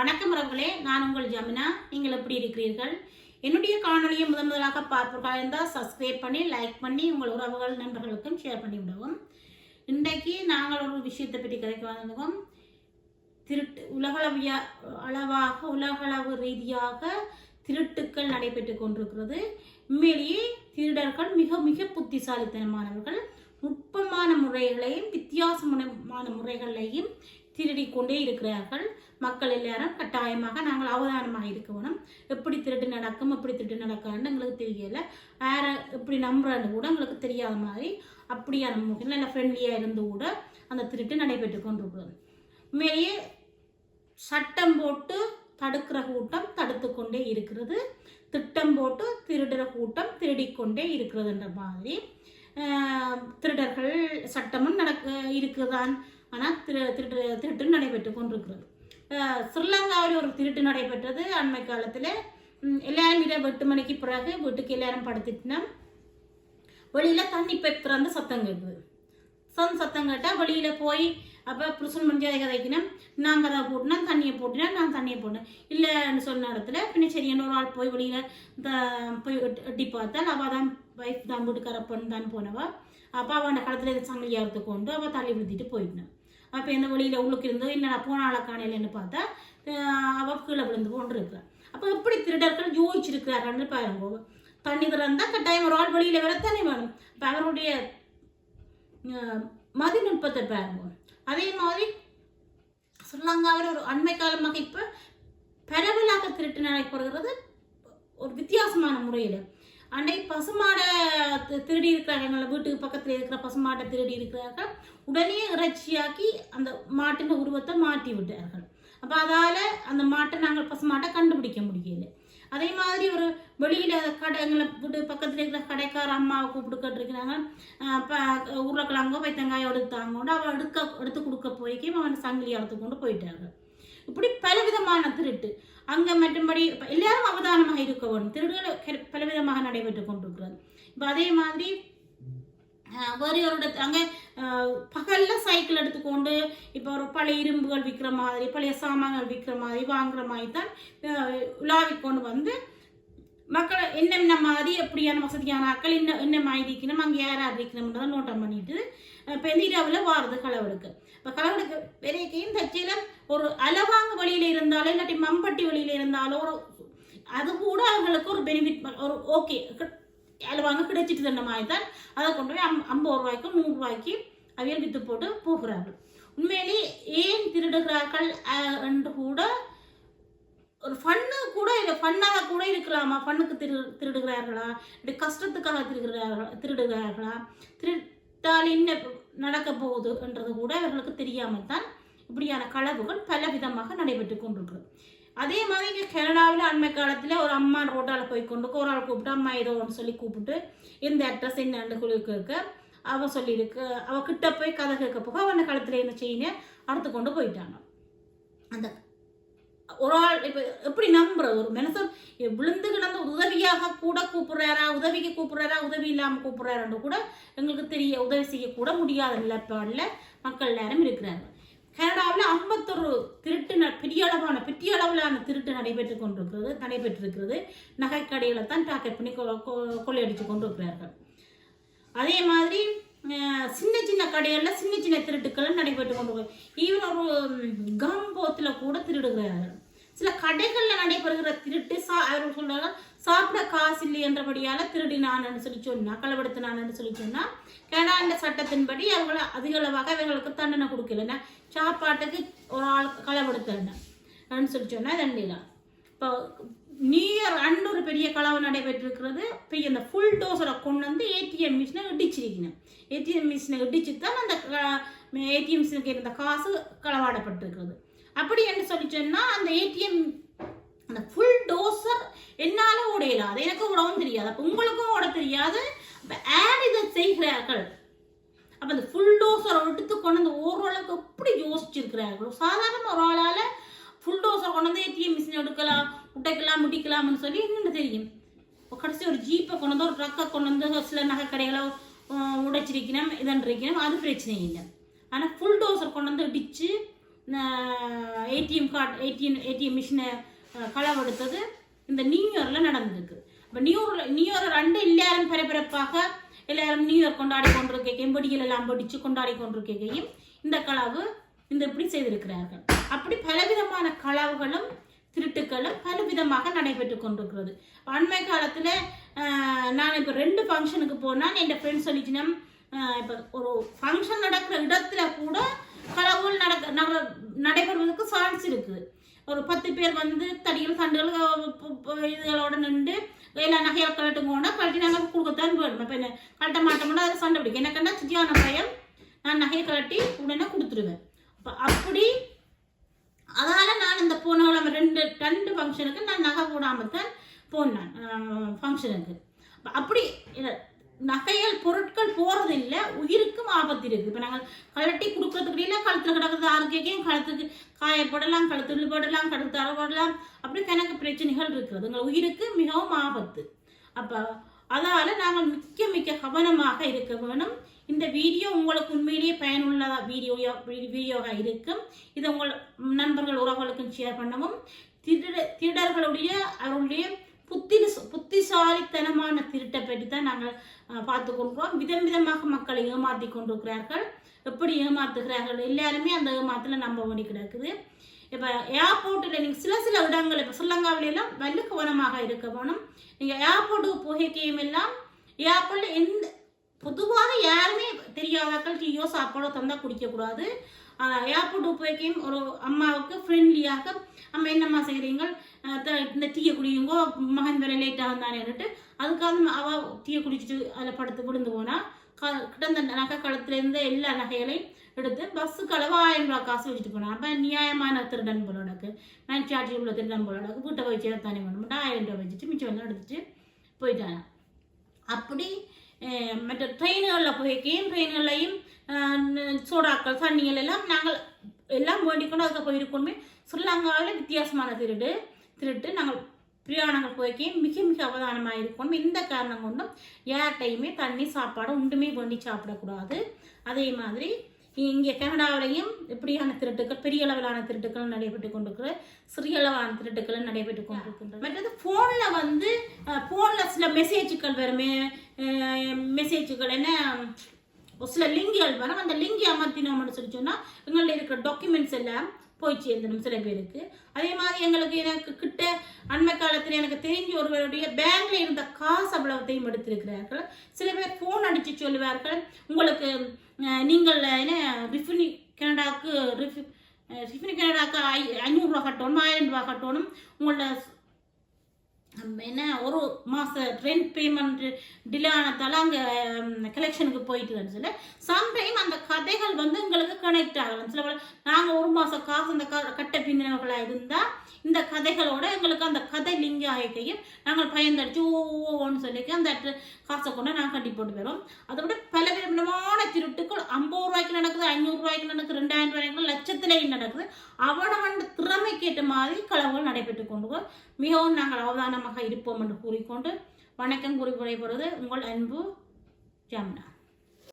வணக்கம் உறவுகளே நான் உங்கள் ஜமுனா. நீங்கள் எப்படி இருக்கிறீர்கள்? என்னுடைய காணொலியை முதன் முதலாக பார்ப்பவர்களாக இருந்தால் சப்ஸ்கிரைப் பண்ணி லைக் பண்ணி உங்கள் உறவுகள் நண்பர்களுக்கும் ஷேர் பண்ணி விடவும். இன்றைக்கு நாங்கள் ஒரு விஷயத்தை பற்றி கிடைக்க வந்திருக்கோம். திருட்டு உலகளவிய அளவாக உலகளவு ரீதியாக திருட்டுக்கள் நடைபெற்று கொண்டிருக்கிறது. உண்மையிலேயே திருடர்கள் மிக மிக புத்திசாலித்தனமானவர்கள். நுட்பமான முறைகளையும் வித்தியாசமான முறைகளையும் திருடிக்கொண்டே இருக்கிறார்கள். மக்கள் எல்லாரும் கட்டாயமாக நாங்கள் அவதானமாக இருக்கணும் எப்படி திருட்டு நடக்கும் எப்படி திருட்டு நடக்கான்னு எங்களுக்கு தெரியல. வேற எப்படி நம்புறன்னு கூட எங்களுக்கு தெரியாத மாதிரி அப்படியான முகையில் நல்லா ஃப்ரெண்ட்லியாக இருந்து கூட அந்த திருட்டு நடைபெற்று கொண்டிருக்கிறது. உண்மையிலேயே சட்டம் போட்டு தடுக்கிற கூட்டம் தடுத்து கொண்டே இருக்கிறது. திட்டம் போட்டு திருடுற கூட்டம் திருடிக்கொண்டே இருக்கிறதுன்ற மாதிரி திருடர்கள் சட்டமும் நடக்க இருக்குதான் ஆனால் திரு திருட்டு திருட்டு நடைபெற்று கொண்டிருக்கிறது. ஸ்ரீலங்காவில் ஒரு திருட்டு நடைபெற்றது அண்மை காலத்தில். எல்லாரும் இரவு எட்டு மணிக்கு பிறகு வீட்டுக்கு எல்லாரும் படுத்துட்டினா வெளியில் தண்ணி பைப் அந்த சத்தம் கேட்குது சத்தம் சத்தம் கேட்டால் வெளியில் போய் அப்போ புருஷன் மஞ்சள் கதைக்கணும் நாங்கள் கதை போட்டுனா தண்ணியை போட்டுனா நான் தண்ணியை போட்டேன் இல்லைன்னு சொன்ன இடத்துல பின்ன சரி இன்னொரு ஆள் போய் வெளியில் த போய் எட்டி- பார்த்தால் அவள் தான் வைஃப் தான் வீட்டுக்கார பொண்ணு தான் போனவா. அப்போ அவன் களத்தில் சங்கிலியாக எடுத்துக்கொண்டு அவள் தள்ளி விழுத்திட்டு போயிட்டான். அப்போ எந்த வழியில் உள்ளுக்கு இருந்தோ என்னடா போன ஆளை காணையிலன்னு பார்த்தா அவள் கீழே விழுந்து கொண்டு இருக்கிறான் அப்போ எப்படி திருடர்கள் யோசிச்சிருக்கிறார்கள்னு பாருங்க தண்ணி திறந்தா கட்டாயம் ஒரு ஆள் வழியில் வர தண்ணி வேணும். இப்போ அவருடைய மதிநுட்பத்தை பாருங்க அதே மாதிரி ஸ்ரீலங்காவில் ஒரு அண்மை காலமாக இப்போ பரவலாக திருட்டு நடைபெறுகிறது ஒரு வித்தியாசமான முறையில். அன்னைக்கு பசுமாடை திருடி இருக்கிறாங்க. எங்களை வீட்டுக்கு பக்கத்தில் இருக்கிற பசுமாட்டை திருடி இருக்கிறார்கள். உடனே இறைச்சியாக்கி அந்த மாட்டின் உருவத்தை மாட்டி விட்டார்கள். அப்போ அதால் அந்த மாட்டை நாங்கள் பசுமாட்டை கண்டுபிடிக்க முடியல. அதே மாதிரி ஒரு வெளியில் கடை எங்களை வீட்டு பக்கத்தில் இருக்கிற கடைக்கார அம்மாவை கூப்பிட்டு கேட்டிருக்கிறாங்க. இப்போ உருளைக்கிழங்கோ வைத்தங்காயோ எடுத்தாங்க அவள் எடுக்க எடுத்து கொடுக்க போய்க்கு அவன் சங்கிலி எடுத்து கொண்டு போயிட்டாங்க இப்படி பலவிதமான திருட்டு. அங்கே மற்றும்படி எல்லாரும் அவதானமாக இருக்க வேண்டும். திருடுகள் கெ- பலவிதமாக நடைபெற்று கொண்டிருக்கிறது. இப்போ அதே மாதிரி வேறு ஒரு இடத்து அங்கே பகலில் சைக்கிள் எடுத்துக்கொண்டு இப்போ ஒரு பழைய இரும்புகள் விற்கிற மாதிரி பழைய சாமான்கள் விற்கிற மாதிரி வாங்குற மாதிரி தான் உலாவிக்கொண்டு கொண்டு வந்து மக்கள் என்னென்ன மாதிரி எப்படியான வசதியான ஆக்கள் என்ன என்ன மாதிரி இருக்கணும் அங்கே யார் யார் இருக்கணும்ன்றதை நோட்டம் பண்ணிட்டு இப்போ இந்த இரவில் வாரது களவெடுக்கு இப்போ களவெடுக்க வரைக்கும் தச்சையில் ஒரு அளவாங்க வழியில் இருந்தாலோ இல்லாட்டி மம்பட்டி வழியில் இருந்தாலோ ஒரு அது கூட அவங்களுக்கு ஒரு பெனிஃபிட் ஒரு ஓகே அளவாங்க கிடைச்சிட்டு தந்த மாதிரி தான் அதை கொண்டு போய் அம் ஐம்பது ரூபாய்க்கு நூறு ரூபாய்க்கு அவியல் விற்று போட்டு போகிறார்கள். உண்மையிலே ஏன் திருடுகிறார்கள்? என்று கூட ஒரு ஃபன்னு கூட இல்லை ஃபன்னாக கூட இருக்கலாமா? ஃபண்ணுக்கு திரு திருடுகிறார்களா? இப்படி கஷ்டத்துக்காக திருடுகிறார்களா திருடுகிறார்களா? தால் என்ன நடக்க போகுதுன்றது கூட அவர்களுக்கு தெரியாமல் தான் இப்படியான களவுகள் பல விதமாக நடைபெற்று கொண்டிருக்கிறது. அதே மாதிரி இங்கே கனடாவில் அண்மை காலத்தில் ஒரு அம்மா ரோட்டால் போய் கொண்டு ஒரு ஆள் கூப்பிட்டு அம்மா ஏதோ ஒன்று சொல்லி கூப்பிட்டு இந்த அட்ரஸ் என்னன்னு சொல்லி கேட்க அவ சொல்லியிருக்கு. அவ கிட்ட போய் கதை கேட்க போக அவன் கழுத்தில் என்ன செய்யுங்க அறுத்து கொண்டு போயிட்டாங்க. அந்த ஒரு ஆள் இப்போ எப்படி நம்புற ஒரு மனுஷன் விழுந்து கிடந்த உதவியாக கூட கூப்பிடுறாரா உதவிக்கு கூப்பிடுறாரா உதவி இல்லாமல் கூப்பிடுறாருன்னு கூட எங்களுக்கு தெரிய உதவி செய்யக்கூட முடியாத நிலைப்பாடில் மக்கள் நேரம் இருக்கிறாங்க கனடாவில் ஐம்பத்தொரு திருட்டு ந- பெரிய அளவான பெரிய அளவிலான திருட்டு நடைபெற்று கொண்டிருக்கிறது நடைபெற்றிருக்கிறது. நகைக்கடைகளை தான் டாக்கெட் பண்ணி கொ- கொ- கொள்ளையடித்து கொண்டிருக்கிறார்கள். அதே மாதிரி சின்ன சின்ன கடைகளில் சின்ன சின்ன திருட்டுக்களும் நடைபெற்று கொண்டு ஈவன் ஒரு கம் போத்தில் கூட திருடுகிறார்கள். சில கடைகளில் நடைபெறுகிற திருட்டு சா அவர்கள் சொல்றாங்க? சாப்பிட காசு இல்லை என்றபடியால் திருடினான்னு சொல்லி சொன்னா களவெடுத்தினான்னு சொல்லி சொன்னா கனடா சட்டத்தின்படி அவங்களை அதிக அளவாக அவங்களுக்கு தண்டனை கொடுக்கலன்னா சாப்பாட்டுக்கு ஒரு ஆள் களவெடுத்தேன்னு சொல்லி சொன்னா தண்டிலாம் இப்போ நியூ இயர் ஒரு பெரிய களவு நடைபெற்றிருக்கிறது இப்போ இந்த ஃபுல் டோஸரை கொண்டு வந்து ஏடிஎம் மிஷினை இடிச்சிருக்கணும். ஏடிஎம் மிஷினை இடிச்சு தான் அந்த ஏடிஎம் மிஷினுக்கு இருந்த காசு களவாடப்பட்டிருக்கிறது. அப்படி என்று சொல்லி சொன்னால் அந்த ஏடிஎம் அந்த ஃபுல் டோஸர் என்னால் ஓடையல அது எனக்கு உடவும் தெரியாது. அப்போ உங்களுக்கும் ஓட தெரியாது. அப்போ ஏர் இதை செய்கிறார்கள்? அப்போ அந்த ஃபுல் டோஸரை எடுத்து கொண்டு ஓரளவுக்கு எப்படி யோசிச்சிருக்கிறார்கள் சாதாரண ஒரு ஆளால் ஃபுல் டோஸரை கொண்டு வந்து ஏடிஎம் மிஷின் எடுக்கலாம் முட்டைக்கலாம் முடிக்கலாம்னு சொல்லி என்னென்ன தெரியும்? இப்போ கடைசி ஒரு ஜீப்பை கொண்டு வந்து ஒரு ட்ரக்கை கொண்டு வந்து சில நகை கடைகளை உடைச்சிருக்கணும் இதன்றிருக்கணும் அது பிரச்சனை இல்லை. ஆனால் ஃபுல் டோஸர் கொண்டு வந்து இடித்து ஏடிஎம் கார்டு ஏடிஎம் ஏடிஎம் மிஷினை களவெடுத்தது. இந்த நியூ இயரில் நடந்திருக்கு. இப்போ நியூ நியூ இயர் ரெண்டு எல்லாரும் பரபரப்பாக எல்லாரும் நியூ இயர் கொண்டாடி கொண்டிருக்கையும் வெடிகள் எல்லாம் வெடிச்சு கொண்டாடி கொண்டிருக்கையும் இந்த களவு இந்த இப்படி செய்திருக்கிறார்கள். அப்படி பலவிதமான களவுகளும் திருட்டுக்களும் பலவிதமாக நடைபெற்று கொண்டிருக்கிறது. அண்மை காலத்தில் நான் இப்போ ரெண்டு ஃபங்க்ஷனுக்கு போனால் என் ஃப்ரெண்ட்ஸ் சொல்லிச்சினம் இப்போ ஒரு ஃபங்க்ஷன் நடக்கிற இடத்துல கூட களவுகள் நடக்க நட- நடைபெறுவதற்கு சான்ஸ் இருக்குது ஒரு பத்து பேர் வந்து தடிகள் சண்டுகள் இதுகளோட நின்று எல்லா நகையை கழட்டுங்கோன்னா கழட்டி நாங்கள் கொடுக்கத்தான் வேணும். இப்போ என்ன கழட்ட மாட்டோம்னா அதை சண்டை பிடிக்கும். எனக்குன்னா சுத்தியான பயம்? நான் நகையை கழட்டி உடனே கொடுத்துருவேன். அப்போ அப்படி அதனால் நான் இந்த போன கிழமை ரெண்டு ரெண்டு ஃபங்க்ஷனுக்கு நான் நகை போடாமல் தான் போனேன் ஃபங்க்ஷனுக்கு அப்படி நகைகள் பொருட்கள் போகிறது இல்லை உயிருக்கும் ஆபத்து இருக்குது இப்போ நாங்கள் கழட்டி கொடுக்கறதுக்கு இல்லை கழுத்தில் கிடக்கிறது ஆரோக்கியம் கழுத்துக்கு காயப்படலாம் கழுத்து படலாம் கழுத்து அறப்படலாம் அப்படி கணக்கு பிரச்சனைகள் இருக்கிறது உங்கள் உயிருக்கு மிகவும் ஆபத்து. அப்போ அதால் நாங்கள் மிக்க மிக்க கவனமாக இருக்க வேணும். இந்த வீடியோ உங்களுக்கு உண்மையிலேயே பயனுள்ள வீடியோ வீடியோவாக இருக்கும். இதை உங்கள் நண்பர்கள் உறவுகளுக்கும் ஷேர் பண்ணவும். திருட திருடர்களுடைய அவருடைய புத்தில புத்திசாலித்தனமான திருட்டை பற்றி தான் நாங்கள் பார்த்து கொண்டிருக்கிறோம் விதம் விதமாக மக்களை ஏமாற்றி கொண்டிருக்கிறார்கள். எப்படி ஏமாத்துகிறார்கள்? எல்லாருமே அந்த ஏமாத்தில் நம்ப வேண்டி கிடக்குது. இப்போ ஏர்போர்ட்டில் நீங்கள் சில சில இடங்கள் இப்போ ஸ்ரீலங்காவில எல்லாம் கவனமாக இருக்க வேணும். நீங்கள் ஏர்போர்ட்டுக்கு போகைக்கையும் எல்லாம் ஏர்போர்ட்டில் எந்த பொதுவாக யாருமே தெரியாதாக்கள் டீயோ சாப்பாடோ தந்தால் குடிக்கக்கூடாது. ஏர்போர்ட்டுக்கு போய்க்கையும் ஒரு அம்மாவுக்கு ஃப்ரெண்ட்லியாக அம்மா என்னம்மா செய்கிறீங்கள் இந்த டீயை குடியுங்கோ மகன் வேற லேட்டாக வந்தானேன்னுட்டு அதுக்காக அவ டீயை குடிச்சிட்டு அதில் படுத்து விழுந்து போனால் க கிடந்த நகை களத்துலேருந்து எல்லா நகைகளையும் எடுத்து பஸ்ஸுக்கு அளவு ஆயிரம் ரூபா காசு வச்சுட்டு போனான். அப்போ நியாயமான திருடன் போல உனக்கு. மேன்சார்ஜி உள்ள திருடன் போல உனக்கு. வீட்டை வச்சு தானே வேணும். ஆயிரம் ரூபா வச்சுட்டு மிச்சம் எல்லாம் எடுத்துட்டு போயிட்டாங்க அப்படி மற்ற ட்ரெயின்களில் போய்க்கையும் ட்ரெயின்களையும் சோடாக்கள் தண்ணிகள் எல்லாம் நாங்கள் எல்லாம் வேண்டிக்கொண்டு அதுக்கு போயிருக்கோமே. ஸ்ரீலங்காவில் வித்தியாசமான திருடு. திருட்டு நாங்கள் பிரயாணங்கள் போய்க்கே மிக மிக அவதானமாக இருக்கணும் இந்த காரணம் கொண்டும் யார்கிட்டையுமே தண்ணி சாப்பாடு ஒன்றுமே பண்ணி சாப்பிடக்கூடாது. அதே மாதிரி இங்கே கனடாவிலையும் இப்படியான திருட்டுக்கள் பெரிய அளவிலான திருட்டுக்கள் நடைபெற்று கொண்டிருக்கிற சிறிய அளவான திருட்டுக்கள் நடைபெற்று கொண்டிருக்கின்றன. மற்றது ஃபோனில் வந்து ஃபோனில் சில மெசேஜுகள் வருமே மெசேஜுகள் என்ன ஒரு சில லிங்க்கள் வரும். அந்த லிங்கை அமர்த்தினோம்னு சொல்லி சொன்னால் எங்கள்கிட்ட இருக்கிற டாக்குமெண்ட்ஸ் எல்லாம் போய் சேர்ந்துடும் சில பேருக்கு. அதே மாதிரி எங்களுக்கு எனக்கு கிட்ட அண்மை காலத்தில் எனக்கு தெரிஞ்ச ஒருவருடைய பேங்க்ல இருந்த காசு அவ்வளவுத்தையும் எடுத்திருக்கிறார்கள். சில பேர் ஃபோன் அடித்து சொல்லுவார்கள். உங்களுக்கு நீங்கள் என்ன ரிஃபினி கனடாவுக்கு ரிஃபி ரிஃபினி கனடாவுக்கு ஐ ஐநூறுரூவா கட்டணும் ஆயிரம் ரூபா கட்டணும். உங்களோட என்ன ஒரு மாத ரெண்ட் பேமெண்ட் டிலே ஆனதால அங்கே கலெக்ஷனுக்கு போயிட்டு சொல்லி சம்டைம் அந்த கதைகள் வந்து எங்களுக்கு கனெக்ட் ஆகலாம் சில நாங்கள் ஒரு மாதம் காசு அந்த க கட்ட பின்னர்களாக இருந்தால் இந்த கதைகளோட எங்களுக்கு அந்த கதை லிங்க் ஆகிக்கையும் நாங்கள் பயந்தடிச்சு ஓ ஓன்னு சொல்லிக்க அந்த காசை கொண்டு நாங்கள் கட்டி போட்டு போயிடும் அதை விட பல திருட்டுக்கள் ஐம்பது ரூபாய்க்கு நடக்குது ஐநூறு ரூபாய்க்கு நடக்குது ரெண்டாயிரம் ரூபாய்க்கு லட்சத்திலேயும் நடக்குது. அவனவன் திறமைக்கேற்ற மாதிரி களவுகள் நடைபெற்று கொண்டு மிகவும் நாங்கள் அவதானமாக இருப்போம் என்று கூறிக்கொண்டு வணக்கம் கூறி விடைபெறுவது உங்கள் அன்பு ஜாம்னா.